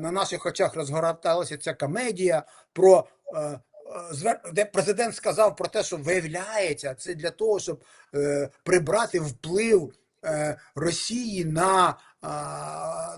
на наших очах розгорталася ця комедія про. е, е, Де президент сказав про те, що виявляється, це для того, щоб е, прибрати вплив Росії на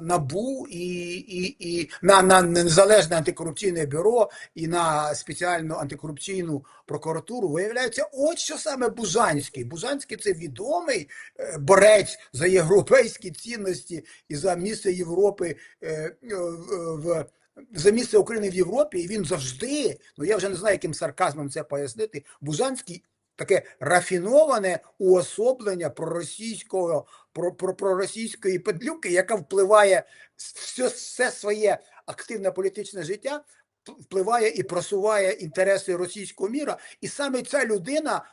НАБУ і, і, і на, на незалежне антикорупційне бюро і на спеціальну антикорупційну прокуратуру. Виявляється, от що саме Бужанський. Бужанський це відомий е, борець за європейські цінності і за місце Європи е, е, в. За місце України в Європі, і він завжди, ну я вже не знаю, яким сарказмом це пояснити. Бужанський таке рафіноване уособлення проросійського про, про, проросійської петлюки, яка впливає все, все своє активне політичне життя, впливає і просуває інтереси російського міра. І саме ця людина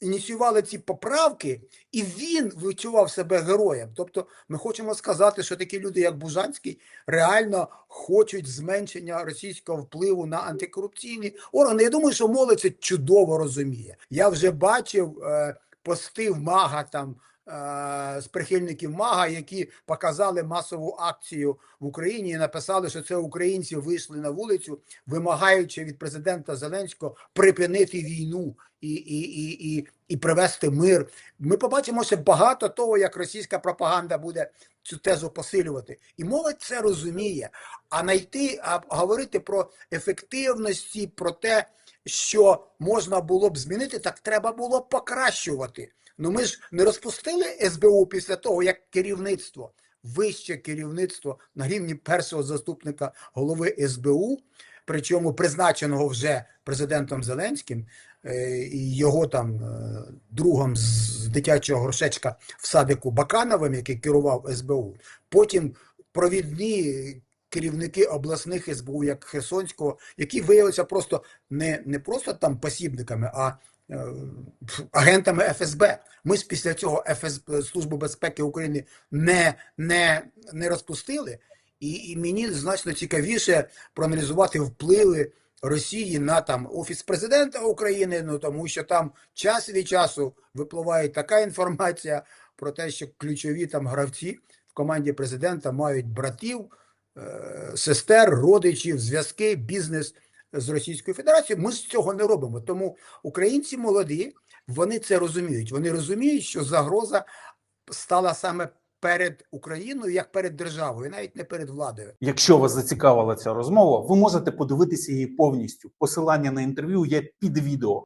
ініціювала ці поправки, і він відчував себе героєм. Тобто, ми хочемо сказати, що такі люди, як Бужанський, реально хочуть зменшення російського впливу на антикорупційні органи. Я думаю, що молодь це чудово розуміє. Я вже бачив е, пости в МАГА там. Е, З прихильників МАГА, які показали масову акцію в Україні і написали, що це українці вийшли на вулицю, вимагаючи від президента Зеленського припинити війну і, і, і, і, і привести мир. Ми побачимо ще багато того, як російська пропаганда буде цю тезу посилювати. І молодь це розуміє. А знайти, а говорити про ефективності, про те, що можна було б змінити, так треба було покращувати. Ну ми ж не розпустили СБУ після того, як керівництво, вище керівництво на рівні першого заступника голови СБУ, причому призначеного вже президентом Зеленським е, і його там е, другом з дитячого грошечка в садику Бакановим, який керував СБУ. Потім провідні керівники обласних СБУ, як Херсонського, які виявилися просто не, не просто там посібниками, а е, агентами ФСБ. Ми ж після цього ФСБ, Службу безпеки України не, не, не розпустили. І, і мені значно цікавіше проаналізувати впливи Росії на там офіс президента України. Ну тому що там час від часу випливає така інформація про те, що ключові там гравці в команді президента мають братів, е, сестер, родичів, зв'язки, бізнес з Російською Федерацією. Ми ж цього не робимо. Тому українці молоді, вони це розуміють. Вони розуміють, що загроза стала саме перед Україною, як перед державою, навіть не перед владою. Якщо вас зацікавила ця розмова, ви можете подивитися її повністю. Посилання на інтерв'ю є під відео.